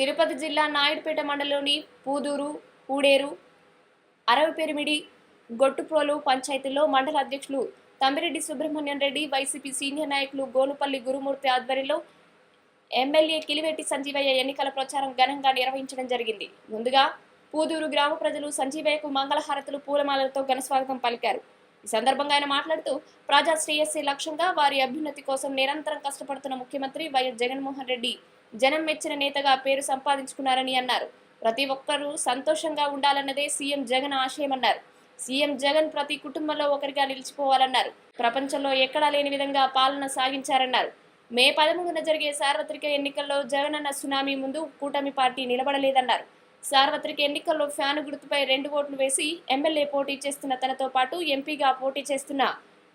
తిరుపతి జిల్లా నాయుడుపేట మండలంలోని పూదూరు ఊడేరు అరవపెరిమిడి గొట్టుప్రోలు పంచాయతీలో మండల అధ్యక్షులు తమ్మిరెడ్డి సుబ్రహ్మణ్యం రెడ్డి వైసీపీ సీనియర్ నాయకులు గోనుపల్లి గురుమూర్తి ఆధ్వర్యంలో ఎమ్మెల్యే కిలివెట్టి సంజీవయ్య ఎన్నికల ప్రచారం ఘనంగా నిర్వహించడం జరిగింది. ముందుగా పూదూరు గ్రామ ప్రజలు సంజీవయ్యకు మంగళహారతులు పూలమాలలతో ఘనస్వాగతం పలికారు. ఈ సందర్భంగా ఆయన మాట్లాడుతూ ప్రజా శ్రేయస్సే లక్ష్యంగా వారి అభ్యున్నతి కోసం నిరంతరం కష్టపడుతున్న ముఖ్యమంత్రి వైఎస్ జగన్మోహన్ రెడ్డి జనం మెచ్చిన నేతగా పేరు సంపాదించుకున్నారని అన్నారు. ప్రతి ఒక్కరూ సంతోషంగా ఉండాలన్నదే సీఎం జగన్ ఆశయమన్నారు. సీఎం జగన్ ప్రతి కుటుంబంలో ఒకరిగా నిలిచిపోవాలన్నారు. ప్రపంచంలో ఎక్కడా లేని విధంగా పాలన సాగించారన్నారు. మే పదమూడున జరిగే సార్వత్రిక ఎన్నికల్లో జగనన్న సునామీ ముందు కూటమి పార్టీ నిలబడలేదన్నారు. సార్వత్రిక ఎన్నికల్లో ఫ్యాను గుర్తుపై రెండు ఓట్లు వేసి ఎమ్మెల్యే పోటీ చేస్తున్న తనతో పాటు ఎంపీగా పోటీ చేస్తున్న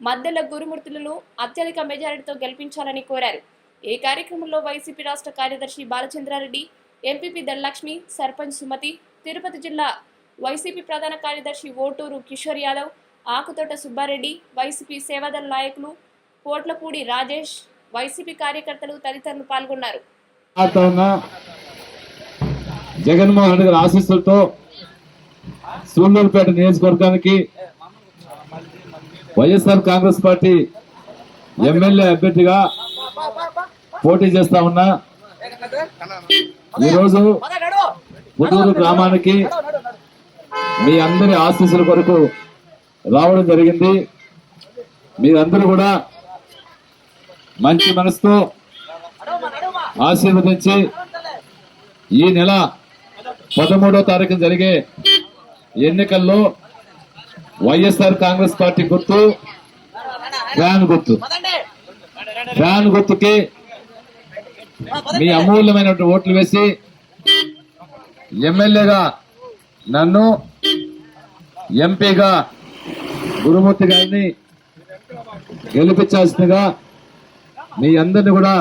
మద్దెల గురుమూర్తులను అత్యధిక మెజారిటీతో గెలిపించాలని కోరారు. ఈ కార్యక్రమంలో వైసీపీ రాష్ట్ర కార్యదర్శి బాలచంద్రారెడ్డి ఎంపీపీ ధనలక్ష్మి సర్పంచ్ సుమతి తిరుపతి జిల్లా వైసీపీ ప్రధాన కార్యదర్శి ఓటూరు కిషోర్ యాదవ్ ఆకుతోట సుబ్బారెడ్డి వైసీపీ సేవాదళ నాయకులు పోట్లపూడి రాజేష్ వైసీపీ కార్యకర్తలు తదితరులు పాల్గొన్నారు. జగన్మోహన్ రెడ్డి గారి ఆశీస్సులతో సూళ్ళూరుపేట నియోజకవర్గానికి వైఎస్ఆర్ కాంగ్రెస్ పార్టీ ఎమ్మెల్యే అభ్యర్థిగా పోటీ చేస్తా ఉన్నా. ఈరోజు పుదూరు గ్రామానికి మీ అందరి ఆశీస్సుల కొరకు రావడం జరిగింది. మీరందరూ కూడా మంచి మనసుతో ఆశీర్వదించి ఈ నెల పదమూడో తారీఖు జరిగే ఎన్నికల్లో వైఎస్ఆర్ కాంగ్రెస్ పార్టీ గుర్తు ఫ్యాన్ గుర్తు. ఫ్యాన్ గుర్తుకి మీ అమూల్యమైన ఓట్లు వేసి ఎమ్మెల్యేగా నన్ను ఎంపీగా గురుమూర్తి గారిని గెలిపించాల్సిందిగా మీ అందరిని కూడా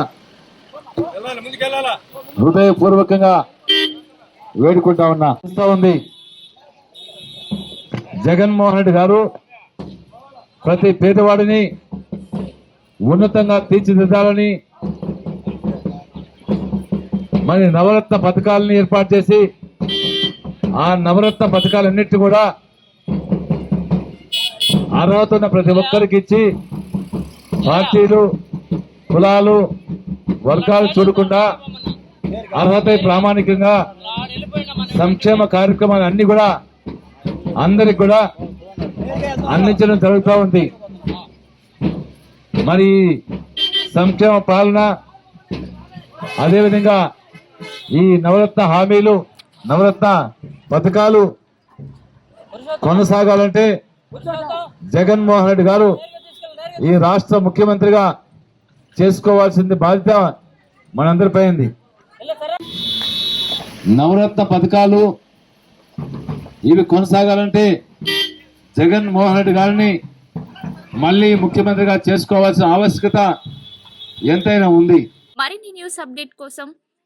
హృదయపూర్వకంగా వేడుకుంటా ఉన్నా. ఉంది. జగన్మోహన్ రెడ్డి గారు ప్రతి పేదవాడిని ఉన్నతంగా తీర్చిదిద్దాలని మరి నవరత్న పథకాలను ఏర్పాటు చేసి ఆ నవరత్న పథకాలన్నిటి కూడా అర్హత ఉన్న ప్రతి ఒక్కరికి ఇచ్చి పార్టీలు కులాలు వర్గాలు చూడకుండా అర్హత ప్రామాణికంగా సంక్షేమ కార్యక్రమాలు అన్ని కూడా అందరికి కూడా అందించడం జరుగుతూ ఉంది. మరి సంక్షేమ పాలన అదేవిధంగా ఈ నవరత్న హామీలు నవరత్న పథకాలు కొనసాగాలంటే జగన్మోహన్ రెడ్డి గారు ఈ రాష్ట్ర ముఖ్యమంత్రిగా చేసుకోవాల్సింది బాధ్యత మనందరిపై ఉంది నవరత్న పథకాలు ఇవి కొనసాగాలంటే జగన్ మోహన్ రెడ్డి గారిని మళ్ళీ ముఖ్యమంత్రిగా చేసుకోవాల్సిన ఆవశ్యకత ఎంతైనా ఉంది. మరిన్ని న్యూస్ అప్డేట్ కోసం